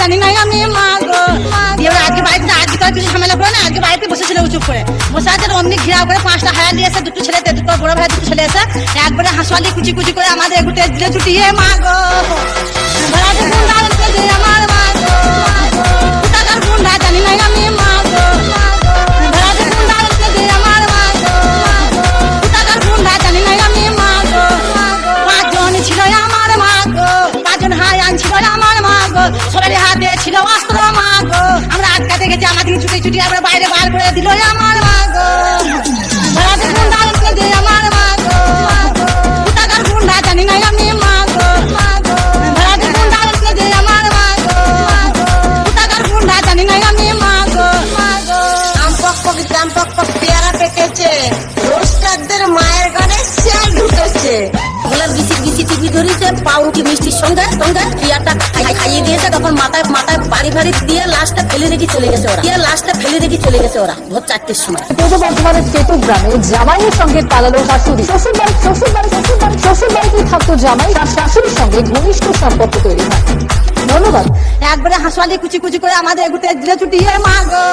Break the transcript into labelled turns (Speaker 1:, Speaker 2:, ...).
Speaker 1: জানি না আমি মা এবার আজকে বাড়িতে আজকে কিছু ঝামেলা করে না আজকে বাড়িতে বসেছিল চুপ করে। বসে আছে অমনি করে পাঁচটা হায়া দিয়েছে দুটো ছেলে, দুটো বড় ভাই, দুটো ছেলে এসে, একবারে হাসওয়ালি কুচি কুচি করে আমাদের এগুতে দিলে ছুটিয়ে মা গো। আমার মা গো সবারই হাতে ছিল অস্ত্র, মা গো। আমরা আটকাতে গেছি আমাদের ছুটি ছুটি আমরা বাইরে বার করে দিল আমার মা গো। ভাড়াতে গুন্ডা যে আমার মা গো। কোথাকার গুন্ডা জানি না আমি, মা গো। ভাড়াতে গুন্ডা আনছে যে আমার মা গো। কোথাকার গুন্ডা জানি না আমি, মা গো।
Speaker 2: আম পক পক, জাম পক পক।
Speaker 3: টিভি ধরেছে পাউরুটি মিষ্টির সঙ্গে সঙ্গে খাই- খাইয়ে দিয়েছে তখন মাথায় মাথায় বাড়ি বাড়ি দিয়ে লাশটা ফেলে রেখে চলে গেছে ওরা। দিয়ে লাশটা ফেলে রেখে চলে গেছে ওরা ভোর চারটের সময়।
Speaker 4: পূর্ব বর্ধমানের তেতুর গ্রামে জামাইয়ের সঙ্গে পালালো শাশুড়ি শ্বশুর বাড়ি শ্বশুর বাড়ি শ্বশুর বাড়ি শ্বশুর বাড়িতে থাকতো জামাই তার শাশুড়ির সঙ্গে ঘনিষ্ঠ সম্পর্ক তৈরি হয়। ধন্যবাদ।
Speaker 1: একবারে হাসওয়ালি কুচি কুচি করে আমাদের এগুতে দিলে ছুটিয়ে মা গো।